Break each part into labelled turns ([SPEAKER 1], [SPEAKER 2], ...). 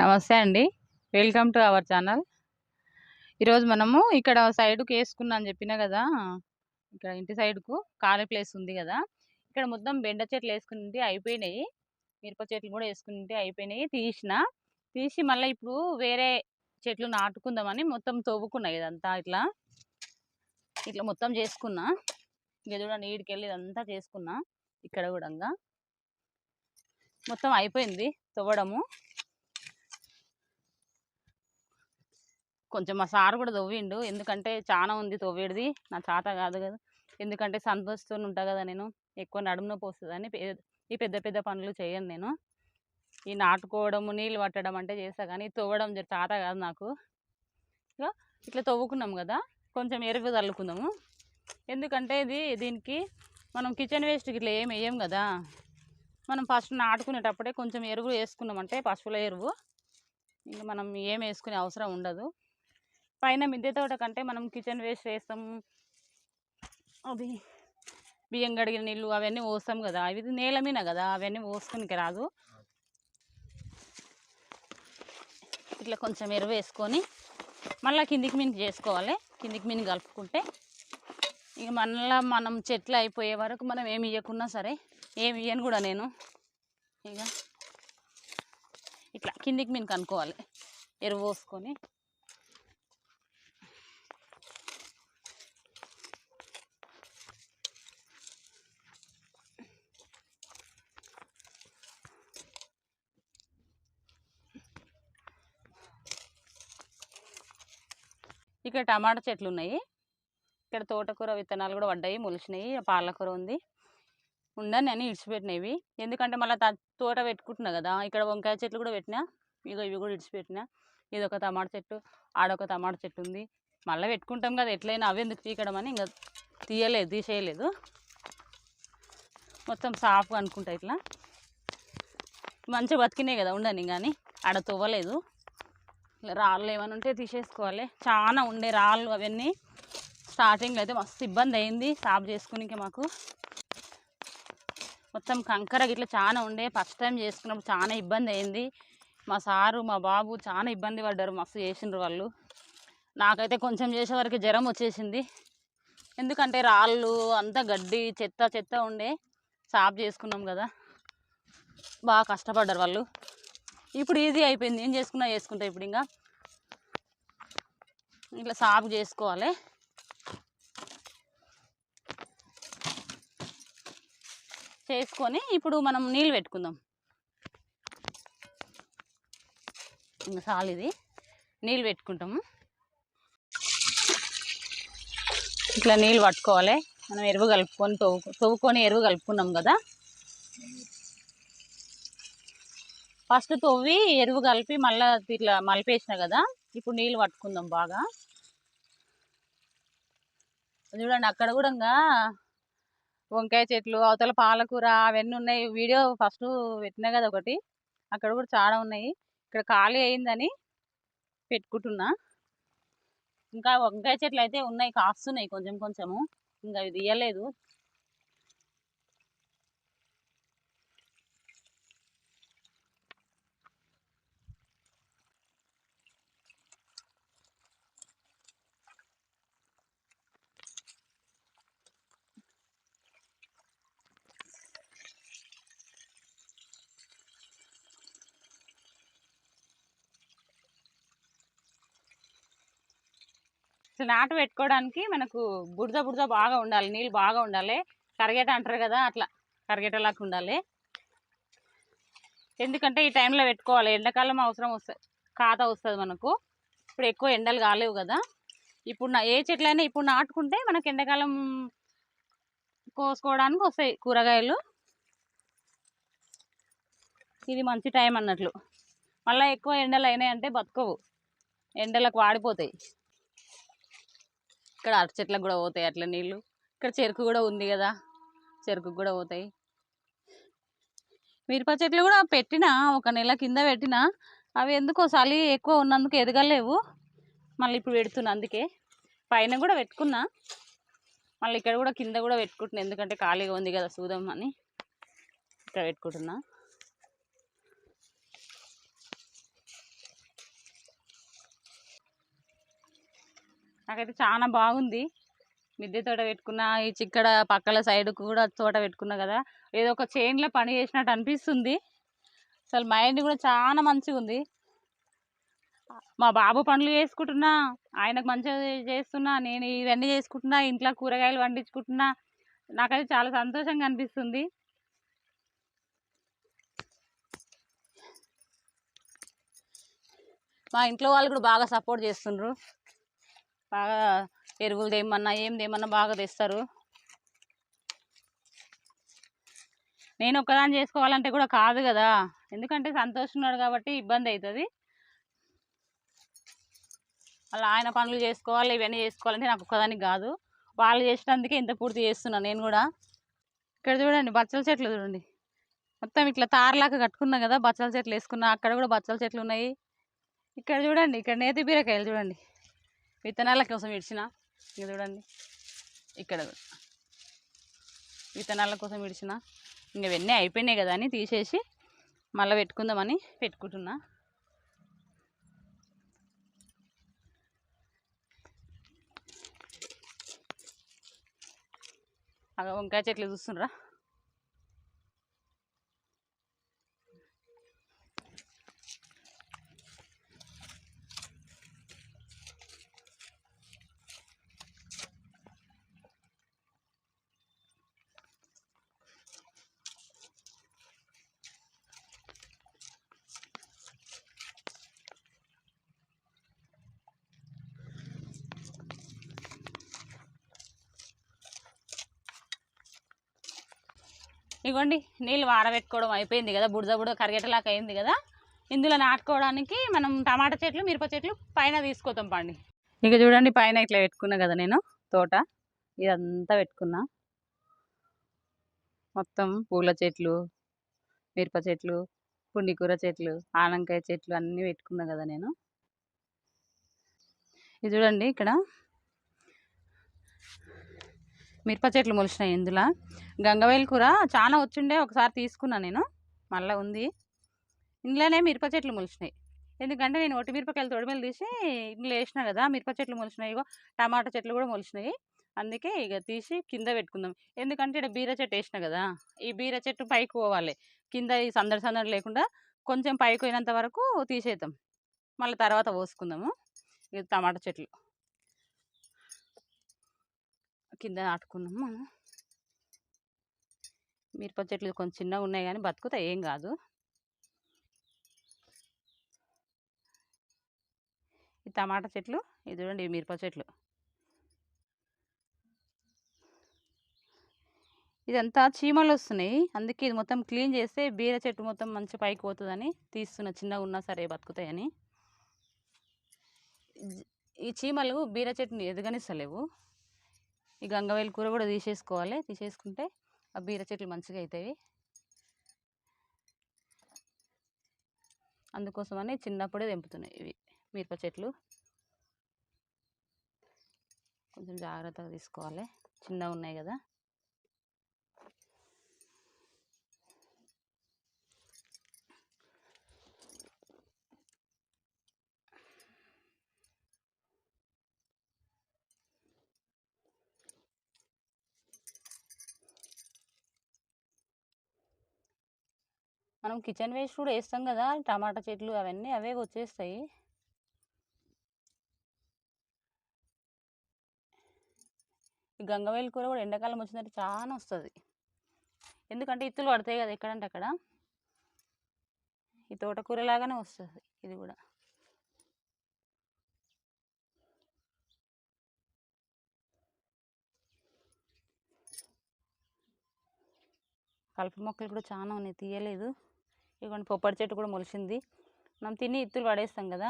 [SPEAKER 1] నమస్తే అండి. Welcome to our channel ఈరోజు మనము ఇక్కడ సైడ్కు వేసుకున్నా అని చెప్పినా కదా ఇక్కడ ఇంటి సైడ్కు ఖాళీ ప్లేస్ ఉంది కదా. ఇక్కడ మొత్తం బెండ చెట్లు వేసుకుంటే అయిపోయినాయి. మిరప చెట్లు కూడా వేసుకుంటే అయిపోయినాయి. తీసిన తీసి మళ్ళీ ఇప్పుడు వేరే చెట్లు నాటుకుందామని మొత్తం తవ్వుకున్నాయి ఇదంతా ఇట్లా. ఇట్లా మొత్తం చేసుకున్నా. ఇక చూడండి ఈడికి ఇదంతా చేసుకున్నా. ఇక్కడ కూడా మొత్తం అయిపోయింది తవ్వడము. కొంచెం మా సార్ కూడా తవ్విండు. ఎందుకంటే చాలా ఉంది తవ్వేడిది. నా చాత కాదు కదా. ఎందుకంటే సంతోషంతో ఉంటా కదా నేను. ఎక్కువ నడుము నొప్పి వస్తుందని ఈ పెద్ద పెద్ద పనులు చేయను నేను. ఈ నాటుకోవడము నీళ్ళు పట్టడం అంటే చేస్తా కానీ తవ్వడం చాత కాదు నాకు. ఇక ఇట్లా తవ్వుకున్నాం కదా. కొంచెం ఎరువు చల్లుకుందాము ఎందుకంటే ఇది దీనికి మనం కిచెన్ వేస్ట్కి ఇట్లా ఏం వేయం కదా. మనం ఫస్ట్ నాటుకునేటప్పుడే కొంచెం ఎరువు వేసుకున్నామంటే పశువుల ఎరువు. ఇంకా మనం ఏం వేసుకునే అవసరం ఉండదు. పైన మిద్దె తోట కంటే మనం కిచెన్ వేస్ట్ వేస్తాం అది బియ్యం కడిగిన నీళ్ళు అవన్నీ పోస్తాం కదా. అవి నేల మీద కదా అవన్నీ పోసుకునికి రాదు. ఇట్లా కొంచెం ఎరువు వేసుకొని మళ్ళీ కిందికి మీనికి చేసుకోవాలి. కిందికి మీని కలుపుకుంటే ఇక మళ్ళీ మనం చెట్లు అయిపోయే వరకు మనం ఏమి ఇవ్వకున్నా సరే ఏమి ఇవ్వను కూడా నేను. ఇక ఇట్లా కిందికి మీనికి కనుక్కోవాలి ఎరువు పోసుకొని ఇక్కడ టమాటా చెట్లు ఉన్నాయి ఇక్కడ తోటకూర విత్తనాలు కూడా పడ్డాయి మొలిచినాయి పాలకూర ఉంది. ఉండని నేను ఇడిచిపెట్టినవి. ఎందుకంటే మళ్ళీ తోట పెట్టుకుంటున్నా కదా ఇక్కడ వంకాయ చెట్లు కూడా పెట్టినా ఇగో ఇవి కూడా ఇడిచిపెట్టినా. ఇది ఒక టమాటా చెట్టు ఆడొక టమాటా చెట్టు ఉంది. మళ్ళీ పెట్టుకుంటాం కదా ఎట్లయినా అవి ఎందుకు తీయడం అని ఇంకా తీయలేదు తీసేయలేదు. మొత్తం సాఫ్గా అనుకుంటా ఇట్లా. మంచిగా బతికినాయి కదా ఉండని కానీ ఆడ తవ్వలేదు. రాళ్ళు ఏమైనా ఉంటే తీసేసుకోవాలి. చాలా ఉండే రాళ్ళు అవన్నీ. స్టార్టింగ్లో అయితే మస్తు ఇబ్బంది అయింది. సాఫ్ చేసుకునికే మాకు మొత్తం కంకర గిట్లా చాలా ఉండే. ఫస్ట్ టైం చేసుకున్నప్పుడు చాలా ఇబ్బంది అయింది. మా సారు మా బాబు చాలా ఇబ్బంది పడ్డారు. మస్తు చేసిండ్రు వాళ్ళు. నాకైతే కొంచెం చేసే వరకు జ్వరం వచ్చేసింది. ఎందుకంటే రాళ్ళు అంతా గడ్డి చెత్త చెత్త ఉండే. సాఫ్ చేసుకున్నాం కదా. బాగా కష్టపడ్డారు వాళ్ళు. ఇప్పుడు ఈజీ అయిపోయింది. ఏం చేసుకున్నా చేసుకుంటా ఇప్పుడు ఇంకా. ఇట్లా సాగు చేసుకోవాలి. చేసుకొని ఇప్పుడు మనం నీళ్ళు పెట్టుకుందాం. ఇంకా చాలు ఇది నీళ్ళు పెట్టుకుంటాము. ఇట్లా నీళ్ళు పట్టుకోవాలి. మనం ఎరువు కలుపుకొని తవ్వు తవ్వుకొని ఎరువు కలుపుకున్నాం కదా. ఫస్ట్ తవ్వి ఎరువు కలిపి మళ్ళీ ఇట్లా మలిపేసిన కదా ఇప్పుడు నీళ్ళు పట్టుకుందాం బాగా. చూడండి అక్కడ కూడా ఇంకా వంకాయ చెట్లు అవతల పాలకూర అవన్నీ ఉన్నాయి. వీడియో ఫస్ట్ పెట్టినా కదా ఒకటి అక్కడ కూడా చాలా ఉన్నాయి. ఇక్కడ ఖాళీ అయిందని పెట్టుకుంటున్నా. ఇంకా వంకాయ చెట్లు అయితే ఉన్నాయి కాస్తున్నాయి కొంచెం కొంచెము. ఇంకా అవి తీయలేదు అసలు నాటు పెట్టుకోవడానికి మనకు బుడద బుడద బాగా ఉండాలి నీళ్ళు బాగా ఉండాలి. కరిగేట అంటారు కదా అట్లా కరిగేటలాగా ఉండాలి. ఎందుకంటే ఈ టైంలో పెట్టుకోవాలి. ఎండాకాలం అవసరం వస్తుంది ఖాతా వస్తుంది మనకు. ఇప్పుడు ఎక్కువ ఎండలు కాలేవు కదా. ఇప్పుడు నా ఏ చెట్లైనా ఇప్పుడు నాటుకుంటే మనకు ఎండాకాలం కోసుకోవడానికి వస్తాయి కూరగాయలు. ఇది మంచి టైం అన్నట్లు. మళ్ళీ ఎక్కువ ఎండలు అయినాయి అంటే బతకవు. ఎండలకు వాడిపోతాయి. ఇక్కడ అరటి చెట్లకు కూడా పోతాయి అట్లా నీళ్ళు. ఇక్కడ చెరుకు కూడా ఉంది కదా చెరుకు కూడా పోతాయి. మిరప చెట్లు కూడా పెట్టిన ఒక నెల కింద పెట్టిన అవి ఎందుకో చలి ఎక్కువ ఉన్నందుకు ఎదగలేవు. మళ్ళీ ఇప్పుడు పెడుతున్నా అందుకే. పైన కూడా పెట్టుకున్నా. మళ్ళీ ఇక్కడ కూడా కింద కూడా పెట్టుకుంటున్నా ఎందుకంటే ఖాళీగా ఉంది కదా చూద్దాం అని. ఇక్కడ పెట్టుకుంటున్నా. నాకైతే చాలా బాగుంది. మిద్దె తోట పెట్టుకున్న ఈ చిక్కడ పక్కల సైడ్ కూడా తోట పెట్టుకున్నా కదా ఏదో ఒక చైన్లో పని చేసినట్టు అనిపిస్తుంది. అసలు మైండ్ కూడా చాలా మంచిగా ఉంది. మా బాబు పనులు చేసుకుంటున్నా ఆయనకు మంచిగా చేస్తున్నా నేను ఇవన్నీ చేసుకుంటున్నా ఇంట్లో కూరగాయలు పండించుకుంటున్నా. నాకైతే చాలా సంతోషంగా అనిపిస్తుంది. మా ఇంట్లో వాళ్ళు కూడా బాగా సపోర్ట్ చేస్తుండ్రు. బాగా ఎరువులు తెమ్మన్నా ఏం తెమ్మన్నా బాగా తెస్తారు. నేను ఒక్కదాన్ని చేసుకోవాలంటే కూడా కాదు కదా. ఎందుకంటే సంతోషం ఉన్నాడు కాబట్టి ఇబ్బంది అవుతుంది అలా ఆయన పనులు చేసుకోవాలి ఇవన్నీ చేసుకోవాలంటే నాకు ఒక్కదానికి కాదు. వాళ్ళు చేసినందుకే ఇంత పూర్తి చేస్తున్నాను నేను కూడా. ఇక్కడ చూడండి బచ్చల చెట్లు చూడండి. మొత్తం ఇట్లా తారలాగా కట్టుకున్నా కదా బచ్చల చెట్లు వేసుకున్నా అక్కడ కూడా బచ్చల చెట్లు ఉన్నాయి. ఇక్కడ చూడండి ఇక్కడ నేతి బీరకాయలు చూడండి. విత్తనాల కోసం ఇడిచిన. ఇది చూడండి. ఇక్కడ విత్తనాల కోసం ఇడిచిన. ఇంక ఇవన్నీ అయిపోయినాయి కదా అని తీసేసి మళ్ళీ పెట్టుకుందామని పెట్టుకుంటున్నా. అలా వంకాయ చెట్లు చూస్తుండ్రా. ఇగోండి నీళ్ళు వారబెట్టుకోవడం అయిపోయింది కదా బుడద బుడద కరిగేటలాగా అయింది కదా. ఇందులో నాటుకోవడానికి మనం టమాటా చెట్లు మిరప చెట్లు పైన తీసుకోతాం పండి. ఇక చూడండి పైన ఇట్లా పెట్టుకున్నా కదా నేను తోట. ఇదంతా పెట్టుకున్నా. మొత్తం పూల చెట్లు మిరప చెట్లు పుండికూర చెట్లు ఆనంకాయ చెట్లు అన్నీ పెట్టుకున్నా కదా నేను. ఇది చూడండి ఇక్కడ మిరప చెట్లు మొలిచినాయి ఇందులో. గంగవేలు కూర చాలా వచ్చిండే ఒకసారి తీసుకున్నా నేను. మళ్ళీ ఉంది. ఇందులోనే మిరప చెట్లు మొలిచినాయి. ఎందుకంటే నేను ఒట్టి మిరపకాయలు తొడిమేలు తీసి ఇందులో వేసిన కదా మిరప చెట్లు మొలిచినాయి ఇగో టమాటా చెట్లు కూడా మొలిచినాయి. అందుకే ఇక తీసి కింద పెట్టుకుందాం. ఎందుకంటే ఇక్కడ బీర చెట్టు వేసిన కదా ఈ బీర చెట్టు పైకి పోవాలి. కింద ఈ సందడి సందడి లేకుండా కొంచెం పైకి పోయినంత వరకు తీసేద్దాం. మళ్ళీ తర్వాత పోసుకుందాము. ఇది టమాటా చెట్లు. కింద నాటుకున్నాము. మనం మిరప చెట్లు కొంచెం చిన్నగా ఉన్నాయి కానీ బతుకుతాయి ఏం కాదు. ఈ టమాటా చెట్లు ఇది చూడండి ఈ మిరప చెట్లు. ఇదంతా చీమలు వస్తున్నాయి. అందుకే ఇది మొత్తం క్లీన్ చేస్తే బీర చెట్టు మొత్తం మంచి పైకి పోతుందని తీస్తున్న. చిన్నగా ఉన్నా సరే బతుకుతాయని. ఈ చీమలు బీర చెట్టుని ఎదగనిస్తలేవు. ఈ గంగవేలు కూర కూడా తీసేసుకోవాలి. తీసేసుకుంటే ఆ బీర చెట్లు మంచిగా అవుతాయి అందుకోసమని చిన్నప్పుడే తెంపుతున్నాయి ఇవి మిరప చెట్లు. కొంచెం జాగ్రత్తగా తీసుకోవాలి. చిన్నగా ఉన్నాయి కదా. మనం కిచెన్ వేస్ట్ కూడా వేస్తాం కదా టమాటా చెట్లు అవన్నీ అవే వచ్చేస్తాయి. ఈ గంగవేలు కూర కూడా ఎండాకాలం వచ్చిందంటే చాలా వస్తుంది. ఎందుకంటే ఇత్తులు పడతాయి కదా ఎక్కడంటే అక్కడ. ఈ తోటకూర లాగానే వస్తుంది ఇది కూడా. కలుపు మొక్కలు కూడా చాలా ఉన్నాయి తీయలేదు. ఇదిగోండి పొప్పడి చెట్టు కూడా మొలిచింది మనం తిని ఇత్తులు పడేస్తాం కదా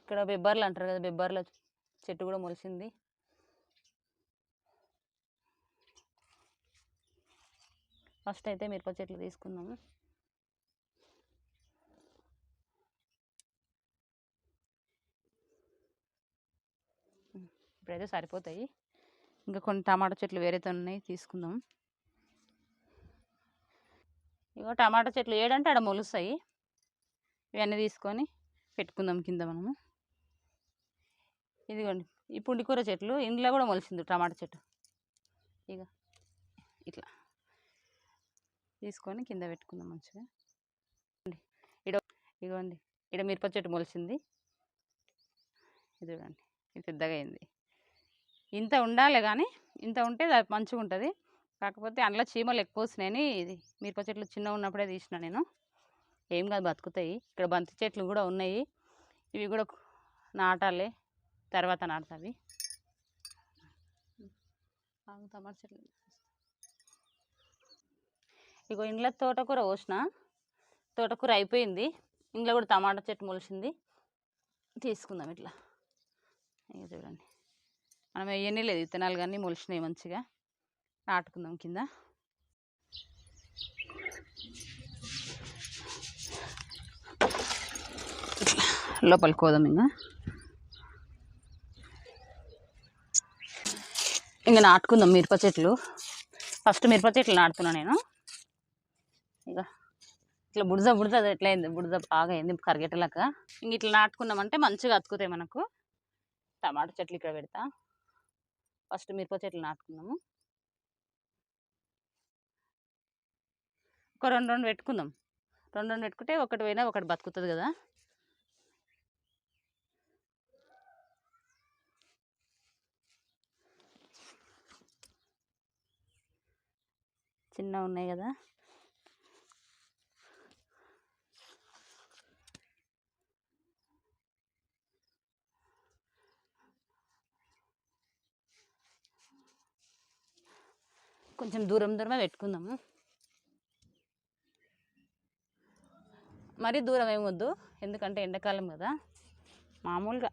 [SPEAKER 1] ఇక్కడ బెబ్బర్లు అంటారు కదా బెబ్బర్ల చెట్టు కూడా మొలిచింది ఫస్ట్ అయితే మిరప చెట్లు తీసుకుందాము ఇప్పుడైతే సరిపోతాయి. ఇంకా కొన్ని టమాటా చెట్లు వేరేతో ఉన్నాయి తీసుకుందాం. ఇగో టమాటా చెట్లు ఏడంటే ఆడ మొలుస్తాయి. ఇవన్నీ తీసుకొని పెట్టుకుందాం కింద మనము. ఇదిగోండి ఈ పుండికూర చెట్లు ఇంట్లో కూడా మొలిచింది టమాటా చెట్టు. ఇక ఇట్లా తీసుకొని కింద పెట్టుకుందాం మంచిగా. ఇడ ఇగోండి ఇక్కడ మిరప చెట్టు మొలిచింది ఇది చూడండి ఇది పెద్దగా అయింది. ఇంత ఉండాలి కానీ ఇంత ఉంటే అది మంచిగా ఉంటుంది కాకపోతే అందులో చీమలు ఎక్కువ వస్తున్నాయని ఇది మిరప చెట్లు చిన్న ఉన్నప్పుడే తీసిన నేను. ఏం కాదు బతుకుతాయి. ఇక్కడ బంతి చెట్లు కూడా ఉన్నాయి. ఇవి కూడా నాటాలి. తర్వాత నాటుతావి. టమాటా చెట్లు ఇగో ఇంట్లో తోటకూర పోసిన తోటకూర అయిపోయింది. ఇంట్లో కూడా టమాటా చెట్టు మొలిచింది తీసుకుందాం ఇట్లా. ఇక చూడండి. మనం వేయని లేదు. విత్తనాలు కానీ మొలిచినాయి మంచిగా. నాటుకుందాం కింద. ఇట్లా లోపలికి పోదాం ఇంకా ఇంకా నాటుకుందాం మిరప చెట్లు. ఫస్ట్ మిరప చెట్లు నాటుతున్నా నేను. ఇక ఇట్లా బుడద బుడిద ఎట్లయింది బుడిద అయింది? బుడద బాగా అయింది కరిగేటలాక. ఇంక ఇట్లా నాటుకున్నామంటే మంచిగా అతుకుతాయి మనకు. టమాటా చెట్లు ఇక్కడ పెడతా. ఫస్ట్ మిరప చెట్లు నాటుకున్నాము ఒక రెండు రెండు పెట్టుకుందాం. రెండు రెండు పెట్టుకుంటే ఒకటి పోయినా ఒకటి బతుకుతుంది కదా. చిన్న ఉన్నాయి కదా. కొంచెం దూరం దూరమే పెట్టుకుందాము. మరీ దూరం ఏమొద్దు ఎందుకంటే ఎండాకాలం కదా. మామూలుగా.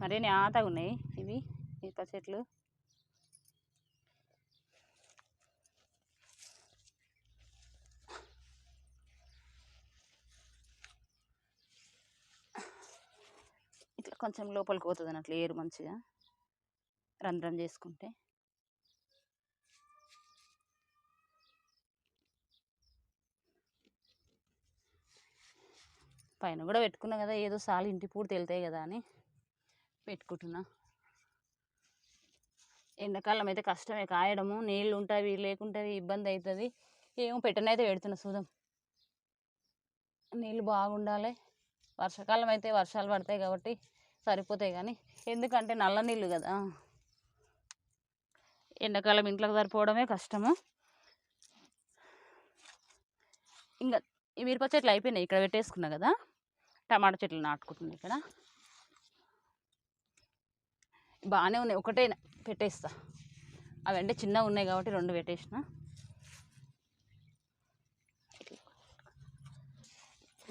[SPEAKER 1] మరీ నేతగా ఉన్నాయి ఇవి మిరప చెట్లు ఇట్లా కొంచెం లోపలికి పోతుంది అన్నట్లు ఏరు మంచిగా రంధ్రం చేసుకుంటే. పైన కూడా పెట్టుకున్నా కదా ఏదో సాలు ఇంటి పూర్తి వెళ్తాయి కదా అని పెట్టుకుంటున్నా. ఎండాకాలం అయితే కష్టమే కాయడము నీళ్ళు ఉంటాయి లేకుంటే ఇబ్బంది అవుతుంది ఏమో పెట్టనైతే పెడుతున్నా చూద్దాం నీళ్ళు బాగుండాలి. వర్షాకాలం అయితే వర్షాలు పడతాయి కాబట్టి సరిపోతాయి కానీ ఎందుకంటే నల్ల నీళ్ళు కదా. ఎండాకాలం ఇంట్లోకి సరిపోవడమే కష్టము. ఇంకా ఈ మిరప చెట్లు అయిపోయినాయి ఇక్కడ పెట్టేసుకున్నా కదా. టమాటా చెట్లు నాటుకుంటుంది ఇక్కడ. బాగానే ఉన్నాయి. ఒకటే పెట్టేస్తా. అవి అంటే చిన్నగా ఉన్నాయి కాబట్టి రెండు పెట్టేసిన.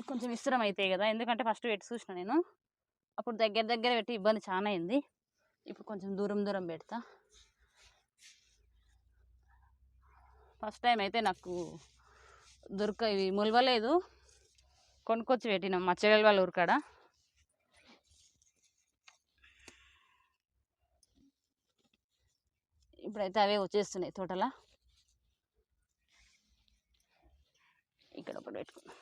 [SPEAKER 1] కొంచెం ఇస్తరం అవుతాయి కదా. ఎందుకంటే ఫస్ట్ పెట్టి చూసిన నేను. అప్పుడు దగ్గర దగ్గర పెట్టి ఇబ్బంది చాలా అయింది. ఇప్పుడు కొంచెం దూరం దూరం పెడతా. ఫస్ట్ టైం అయితే నాకు దొరక ఇవి మొలవలేదు. కొనుక్కొచ్చి పెట్టినాం మా చెల్లెల వాళ్ళ ఊరికాడ. ఇప్పుడైతే అవే వచ్చేస్తున్నాయి తోటలా. ఇక్కడ ఒకటి పెట్టుకున్నాం.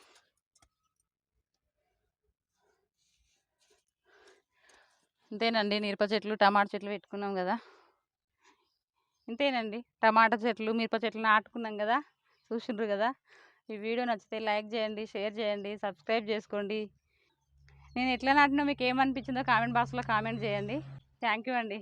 [SPEAKER 1] అంతేనండి. మిరప చెట్లు టమాటా చెట్లు పెట్టుకున్నాం కదా. ఇంతేనండి. టమాటా చెట్లు మిరప చెట్లు నాటుకున్నాం కదా. చూసిండ్రు కదా. ఈ వీడియో నచ్చితే లైక్ చేయండి షేర్ చేయండి సబ్స్క్రైబ్ చేసుకోండి. నేను ఎట్లా నాటినా మీకు ఏమనిపించిందో కామెంట్ బాక్స్లో కామెంట్ చేయండి. థ్యాంక్ యూ అండి.